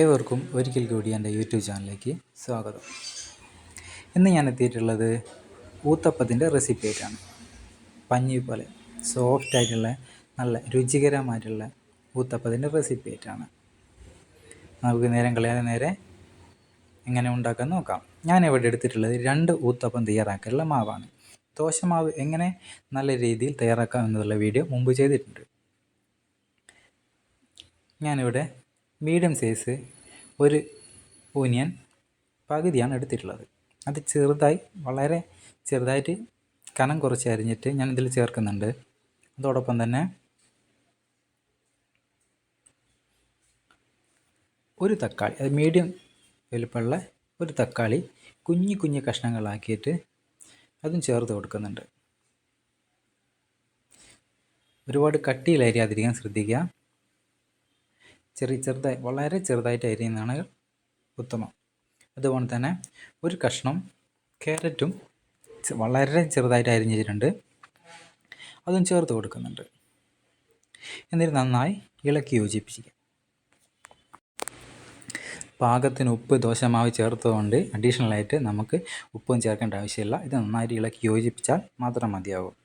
ഏവർക്കും ഒരിക്കൽ കൂടി എന്റെ യൂട്യൂബ് ചാനലിലേക്ക് സ്വാഗതം. ഇന്ന് ഞാൻ എത്തിയിട്ടുള്ളത് ഊത്തപ്പത്തിന്റെ റെസിപ്പി ആയിട്ടാണ് പഞ്ഞി പോലെ സോഫ്റ്റ് ആയിട്ടുള്ള നല്ല രുചികരമായിട്ടുള്ള ഊത്തപ്പത്തിന്റെ റെസിപ്പി ആയിട്ടാണ് നമുക്ക് നേരം കളയാതെ നേരെ എങ്ങനെ ഉണ്ടാക്കാൻ നോക്കാം. ഞാൻ ഇവിടെ എടുത്തിട്ടുള്ളത് രണ്ട് ഊത്തപ്പം തയ്യാറാക്കാനുള്ള മാവാണ്. ദോശമാവ് എങ്ങനെ നല്ല രീതിയിൽ തയ്യാറാക്കാം എന്നുള്ള വീഡിയോ മുമ്പ് ചെയ്തിട്ടുണ്ട്. ഞാനിവിടെ മീഡിയം സൈസ് ഒരു ഓനിയൻ പകുതിയാണ് എടുത്തിട്ടുള്ളത്. അത് ചെറുതായി വളരെ ചെറുതായിട്ട് കനം കുറച്ച് അരിഞ്ഞിട്ട് ഞാൻ ഇതിൽ ചേർക്കുന്നുണ്ട്. അതോടൊപ്പം തന്നെ ഒരു തക്കാളി അത് മീഡിയം വലുപ്പമുള്ള ഒരു തക്കാളി കുഞ്ഞു കുഞ്ഞു കഷ്ണങ്ങളാക്കിയിട്ട് അതും ചേർത്ത് കൊടുക്കുന്നുണ്ട്. ഒരുപാട് കട്ടിയിൽ അരിയാതിരിക്കാൻ ശ്രദ്ധിക്കുക. ചെറിയ ചെറുതായി വളരെ ചെറുതായിട്ട് അരിയുന്നതാണ് ഉത്തമം. അതുപോലെ തന്നെ ഒരു കഷ്ണം ക്യാരറ്റും വളരെ ചെറുതായിട്ട് അരിഞ്ഞിട്ടുണ്ട് അതും ചേർത്ത് കൊടുക്കുന്നുണ്ട്. എന്നിട്ട് നന്നായി ഇളക്കി യോജിപ്പിക്കുക പാകത്തിന് ഉപ്പ് ദോശമാവ് ചേർത്തതുകൊണ്ട് അഡീഷണലായിട്ട് നമുക്ക് ഉപ്പും ചേർക്കേണ്ട ആവശ്യമില്ല. ഇത് നന്നായിട്ട് ഇളക്കി യോജിപ്പിച്ചാൽ മാത്രം മതിയാകും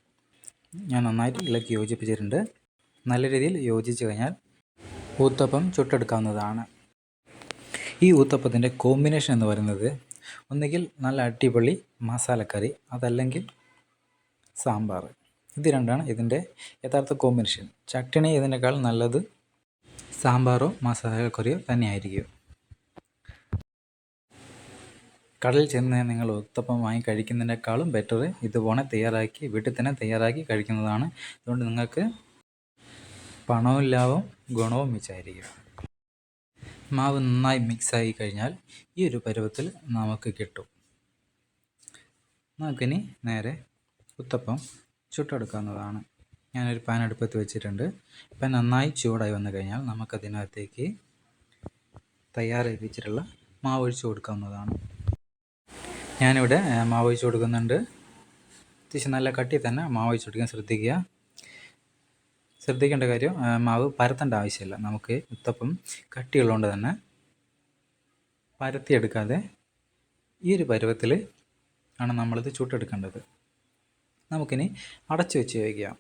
ഞാൻ നന്നായിട്ട് ഇളക്കി യോജിപ്പിച്ചിട്ടുണ്ട്. നല്ല രീതിയിൽ യോജിച്ച് കഴിഞ്ഞാൽ ഊത്തപ്പം ചുട്ടെടുക്കാവുന്നതാണ്. ഈ ഊത്തപ്പത്തിന്റെ കോമ്പിനേഷൻ എന്ന് പറയുന്നത് ഒന്നുകിൽ നല്ല അടിപൊളി മസാലക്കറി അതല്ലെങ്കിൽ സാമ്പാർ. ഇത് രണ്ടാണ് ഇതിന്റെ യഥാർത്ഥ കോമ്പിനേഷൻ ചട്ടിണി ഇതിനേക്കാൾ നല്ലത് സാമ്പാറോ മസാലക്കറിയോ തന്നെയായിരിക്കും. കടൽ ചെന്ന് നിങ്ങൾ ഉത്തപ്പം വാങ്ങി കഴിക്കുന്നതിനേക്കാളും ബെറ്റർ ഇതുപോലെ തയ്യാറാക്കി വീട്ടിൽ തന്നെ തയ്യാറാക്കി കഴിക്കുന്നതാണ്. അതുകൊണ്ട് നിങ്ങൾക്ക് പണവും ലാഭം ഗുണവും വിചാരിക്കുക. മാവ് നന്നായി മിക്സായി കഴിഞ്ഞാൽ ഈ ഒരു പരുവത്തിൽ നമുക്ക് കിട്ടും. നമുക്കിനി നേരെ ഉത്തപ്പം ചുട്ടെടുക്കാവുന്നതാണ്. ഞാനൊരു പാൻ അടുപ്പത്ത് വെച്ചിട്ടുണ്ട്. ഇപ്പം നന്നായി ചൂടായി വന്നു കഴിഞ്ഞാൽ നമുക്കതിനകത്തേക്ക് തയ്യാറേപ്പിച്ചിട്ടുള്ള മാവ് ഒഴിച്ചു കൊടുക്കാവുന്നതാണ്. ഞാനിവിടെ മാവ് ഒഴിച്ചു കൊടുക്കുന്നുണ്ട്. അത്യാവശ്യം നല്ല കട്ടി തന്നെ മാവ് ഒഴിച്ചു കൊടുക്കാൻ ശ്രദ്ധിക്കുക. ശ്രദ്ധിക്കേണ്ട കാര്യം മാവ് പരത്തേണ്ട ആവശ്യമില്ല. നമുക്ക് ഉത്തപ്പം കട്ടിയുള്ളതുകൊണ്ട് തന്നെ പരത്തിയെടുക്കാതെ ഈ ഒരു പരുവത്തിൽ ആണ് നമ്മളിത് ചുട്ടെടുക്കേണ്ടത്. നമുക്കിനി അടച്ചു വെച്ച് വയ്ക്കാം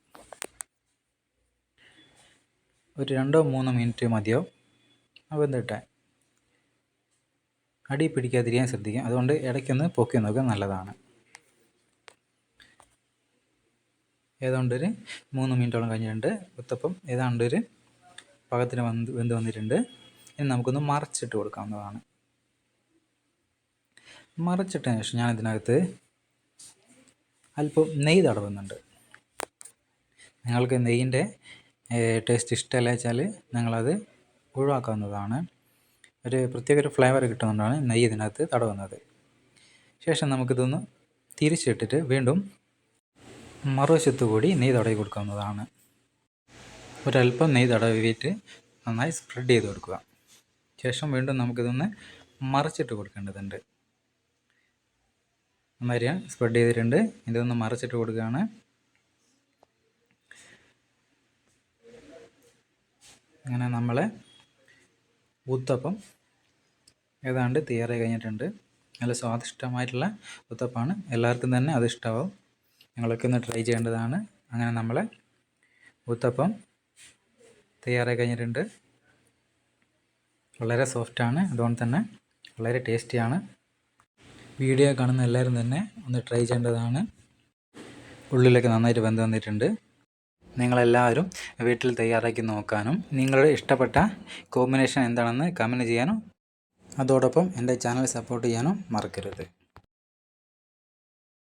ഒരു രണ്ടോ മൂന്നോ മിനിറ്റ് മതിയോ? വെന്തിട്ടെ. അടി പിടിക്കാതിരിക്കാൻ ശ്രദ്ധിക്കാം അതുകൊണ്ട് ഇടയ്ക്കൊന്ന് പൊക്കി നോക്കുക നല്ലതാണ്. ഏതാണ്ടൊരു മൂന്ന് മിനിറ്റോളം കഴിഞ്ഞിട്ടുണ്ട്. ഉത്തപ്പം ഏതാണ്ട് ഒരു പാകത്തിന് വന്ന് വെന്ത് വന്നിട്ടുണ്ട്. ഇനി നമുക്കൊന്ന് മറച്ചിട്ട് കൊടുക്കാവുന്നതാണ്. മറച്ചിട്ടതിന് ശേഷം ഞാൻ ഇതിനകത്ത് അല്പം നെയ്യ് തടവുന്നുണ്ട്. നിങ്ങൾക്ക് നെയ്യിന്റെ ടേസ്റ്റ് ഇഷ്ടമല്ല വെച്ചാൽ നിങ്ങളത് ഒഴിവാക്കാവുന്നതാണ്. ഒരു പ്രത്യേക ഒരു ഫ്ലേവർ കിട്ടുന്നതുകൊണ്ടാണ് നെയ്യ് ഇതിനകത്ത് തടവുന്നത്. ശേഷം നമുക്കിതൊന്ന് തിരിച്ചിട്ടിട്ട് വീണ്ടും മറുവശത്തു കൂടി നെയ് തടവി കൊടുക്കാവുന്നതാണ് ഒരല്പം നെയ് തടവിയിട്ട് നന്നായി സ്പ്രെഡ് ചെയ്ത് കൊടുക്കുക. ശേഷം വീണ്ടും നമുക്കിതൊന്ന് മറിച്ചിട്ട് കൊടുക്കേണ്ടതുണ്ട്. നന്നായി സ്പ്രെഡ് ചെയ്തിട്ടുണ്ട്. ഇതൊന്ന് മറിച്ചിട്ട് കൊടുക്കുകയാണ്. അങ്ങനെ നമ്മളെ ഊത്തപ്പം ഏതാണ്ട് തയ്യാറായി കഴിഞ്ഞിട്ടുണ്ട്. നല്ല സ്വാദിഷ്ടമായിട്ടുള്ള ഊത്തപ്പമാണ് എല്ലാവർക്കും തന്നെ അത് ഇഷ്ടമാവും. നിങ്ങളൊക്കെ ഒന്ന് ട്രൈ ചെയ്യേണ്ടതാണ്. അങ്ങനെ നമ്മൾ ഊത്തപ്പം തയ്യാറായി കഴിഞ്ഞിട്ടുണ്ട്. വളരെ സോഫ്റ്റാണ് അതുകൊണ്ട് തന്നെ വളരെ ടേസ്റ്റിയാണ് വീഡിയോ കാണുന്ന എല്ലാവരും തന്നെ ഒന്ന് ട്രൈ ചെയ്യേണ്ടതാണ്. ഉള്ളിലൊക്കെ നന്നായിട്ട് വെന്ത് വന്നിട്ടുണ്ട്. നിങ്ങളെല്ലാവരും വീട്ടിൽ തയ്യാറാക്കി നോക്കാനും നിങ്ങളുടെ ഇഷ്ടപ്പെട്ട കോമ്പിനേഷൻ എന്താണെന്ന് കമന്റ് ചെയ്യാനും അതോടൊപ്പം എന്റെ ചാനൽ സപ്പോർട്ട് ചെയ്യാനും മറക്കരുത്.